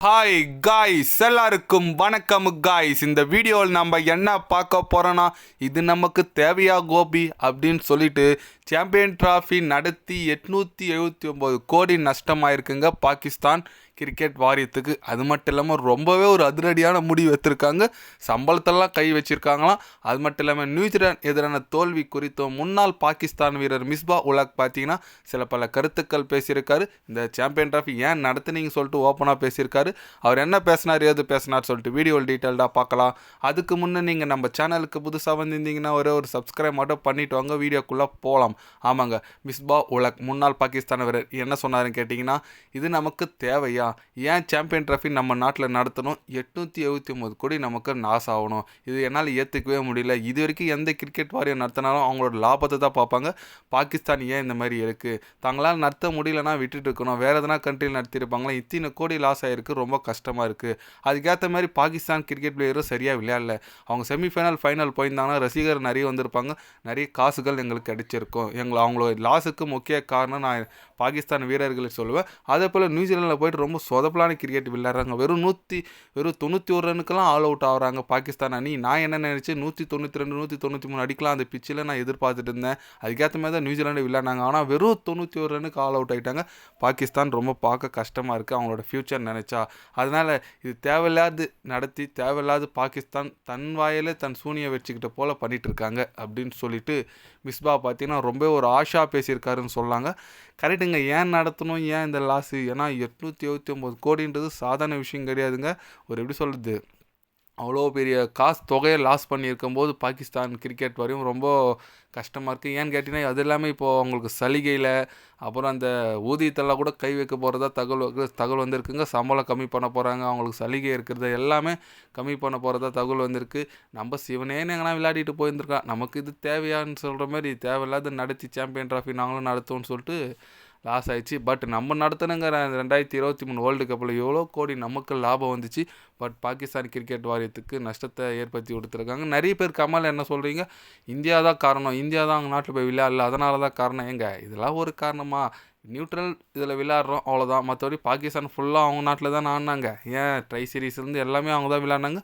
Hi guys எல்லாருக்கும் வணக்கம் guys இந்த வீடியோவில் நம்ம என்ன பார்க்க போகிறோன்னா இது நமக்கு தேவையா கோபி அப்படின்னு சொல்லிட்டு சாம்பியன் டிராஃபி நடத்தி எட்நூற்றி எழுபத்தி ஒம்பது கோடி நஷ்டமாயிருக்குங்க பாகிஸ்தான். கிரிக்கெட் வாரியத்துக்கு. அது மட்டும் இல்லாமல் ரொம்பவே ஒரு அதிரடியான முடிவு எடுத்திருக்காங்க சம்பளத்தெல்லாம் கை வச்சிருக்காங்களாம். அது மட்டும் இல்லாமல் நியூசிலாந்து எதிரான தோல்வி குறித்தும் முன்னாள் பாகிஸ்தான் வீரர் மிஸ்பா உலக் பார்த்தீங்கன்னா சில பல கருத்துக்கள் பேசியிருக்காரு. இந்த சாம்பியன் டிராஃபி ஏன் நடத்துனீங்க சொல்லிட்டு ஓப்பனாக பேசியிருக்காரு. அவர் என்ன பேசினார் ஏது பேசினார் சொல்லிட்டு வீடியோ டீட்டெயில்டாக பார்க்கலாம். அதுக்கு முன்னே நீங்கள் நம்ம சேனலுக்கு புதுசாக வந்திருந்தீங்கன்னா ஒரே ஒரு சப்ஸ்கிரைப் மட்டும் பண்ணிட்டு வாங்க. வீடியோக்குள்ளே போகலாம் ஆமாங்க மிஸ்பா உலக் முன்னாள் பாகிஸ்தான் வீரர் என்ன சொன்னாருன்னு கேட்டிங்கன்னா இது நமக்கு தேவையா? ஏன் சாம்பியன் ட்ராஃபி நம்ம நாட்டில் நடத்தணும்? எட்நூற்றி எழுபத்தி ஒம்பது கோடி நமக்கு நாஸ் ஆகணும். இது என்னால் ஏற்றுக்கவே முடியல. இது வரைக்கும் எந்த கிரிக்கெட் வாரியம் நடத்தினாலும் அவங்களோட லாபத்தை தான் பார்ப்பாங்க. பாகிஸ்தான் ஏன் இந்த மாதிரி இருக்குது தங்களால் நடத்த முடியலன்னா விட்டுட்டு இருக்கணும். வேறு எதனா கண்ட்ரியில் நடத்தியிருப்பாங்களா? இத்தனை கோடி லாஸ் ஆகிருக்கு ரொம்ப கஷ்டமாக இருக்குது அதுக்கேற்ற மாதிரி பாகிஸ்தான் கிரிக்கெட் பிளேயரும் சரியாக விளையாடல. அவங்க செமிஃபைனல் ஃபைனல் போயிருந்தாங்கன்னா ரசிகர் நிறைய வந்திருப்பாங்க. நிறைய காசுகள் எங்களுக்கு கிடைச்சிருக்கும். எங்களை அவங்களோட லாஸுக்கு முக்கிய காரணம் நான் பாகிஸ்தான் வீரர்களை சொல்லுவேன். அதே போல் நியூசிலாண்டில் போயிட்டு ரொம்ப சொதப்பலான கிரிக்கெட் விளையாடுறாங்க. வெறும் நூற்றி வெறும் தொண்ணூற்றி ஒரு ரனுக்கெல்லாம் ஆல் அவுட் ஆகுறாங்க பாகிஸ்தான் அணி. நான் என்ன நினச்சேன் நூற்றி தொண்ணூற்றி ரெண்டு நூற்றி தொண்ணூற்றி மூணு அடிக்கலாம் அந்த பிச்சில் நான் எதிர்பார்த்துட்டு இருந்தேன். அதுக்கேற்ற மாதிரி தான் நியூசிலாண்டு விளையாடினாங்க. ஆனால் வெறும் தொண்ணூற்றி ஒரு ரனுக்கு ஆல் அவுட் ஆகிட்டாங்க பாகிஸ்தான் ரொம்ப பார்க்க கஷ்டமாக இருக்குது அவங்களோட ஃப்யூச்சர் நினச்சா. அதனால் இது தேவையில்லாது நடத்தி தேவையில்லாத பாகிஸ்தான் தன் வாயிலே தன் சூனியை வச்சுக்கிட்ட போல் பண்ணிகிட்டு இருக்காங்க அப்படின்னு சொல்லிட்டு மிஸ்பா பார்த்தீங்கன்னா ரொம்ப ஒரு ஆஷா பேசியிருக்காருன்னு சொல்லாங்க. கரெக்டுங்க ஏன் நடத்தணும்? ஏன் இந்த லாஸு ஏன்னா எட்நூற்றி எழுபத்தி ஒம்பது கோடின்றது சாதாரண விஷயம் கிடையாதுங்க. ஒரு எப்படி சொல்கிறது அவ்வளோ பெரிய காசு தொகையை லாஸ் பண்ணியிருக்கும் போது பாகிஸ்தான் கிரிக்கெட் வரையும் ரொம்ப கஷ்டமாக இருக்குது ஏன்னு கேட்டிங்கன்னா அது எல்லாமே இப்போது அவங்களுக்கு சலுகையில் அப்புறம் அந்த ஊதியத்தெல்லாம் கூட கை வைக்க போகிறதா தகவல் தகவல் வந்திருக்குங்க. சம்பளம் கம்மி பண்ண போகிறாங்க அவங்களுக்கு சலுகை இருக்கிறது எல்லாமே கம்மி பண்ண போகிறதா தகவல் வந்திருக்கு. நம்ம சிவனேன்னு எங்கன்னா விளையாடிட்டு போயிருந்துருக்கான். நமக்கு இது தேவையான்னு சொல்கிற மாதிரி தேவையில்லாத நடத்தி சாம்பியன் ட்ராஃபி நாங்களும் நடத்துவோம்னு சொல்லிட்டு லாஸ் ஆயிடுச்சு. பட் நம்ம நடத்தினங்கிற ரெண்டாயிரத்தி இருபத்தி மூணு வேர்ல்டு கப்பில் எவ்வளோ கோடி நமக்கு லாபம் வந்துச்சு. பட் பாகிஸ்தான் கிரிக்கெட் வாரியத்துக்கு நஷ்டத்தை ஏற்படுத்தி கொடுத்துருக்காங்க. நிறைய பேர் கமல் என்ன சொல்கிறீங்க இந்தியா தான் காரணம். இந்தியா தான் அவங்க நாட்டில் போய் விளையாடல. அதனால தான் காரணம். ஏங்க இதெல்லாம் ஒரு காரணமாக நியூட்ரல் இதில் விளையாடுறோம். அவ்வளோதான் மற்றபடி பாகிஸ்தான் ஃபுல்லாக அவங்க நாட்டில் தான் ஆடினாங்க ஏன்? ட்ரை சீரீஸ்லேருந்து எல்லாமே அவங்க தான் விளையாடினாங்க.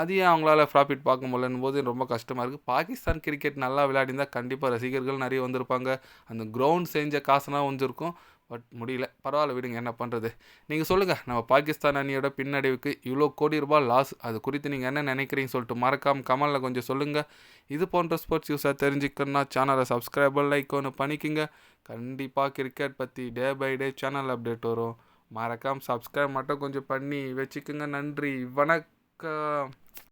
அது ஏன் அவங்களால ப்ராஃபிட் பார்க்க முடியலன்னு போது ரொம்ப கஷ்டமாக இருக்குது பாகிஸ்தான் கிரிக்கெட் நல்லா விளையாடிருந்தால் கண்டிப்பாக ரசிகர்கள் நிறைய வந்திருப்பாங்க. அந்த கிரவுண்ட் செஞ்ச காசுனா வந்திருக்கும். பட் முடியல. பரவாயில்ல விடுங்க என்ன பண்ணுறது நீங்கள் சொல்லுங்கள் நம்ம பாகிஸ்தான் அணியோட பின்னடைவுக்கு இவ்வளோ கோடி ரூபாய் லாஸ் அது குறித்து நீங்கள் என்ன நினைக்கிறீங்கன்னு சொல்லிட்டு மறக்காமல் கமலில் கொஞ்சம் சொல்லுங்கள் இது போன்ற ஸ்போர்ட்ஸ் யூஸாக தெரிஞ்சுக்கணுன்னா சேனலை சப்ஸ்கிரைபர் லைக் ஒன்று பண்ணிக்கோங்க. கண்டிப்பாக கிரிக்கெட் பற்றி day by day channel update வரும். மறக்காமல் சப்ஸ்கிரைப் மட்டும் கொஞ்சம் பண்ணி வச்சுக்கோங்க. நன்றி வணக்கம். época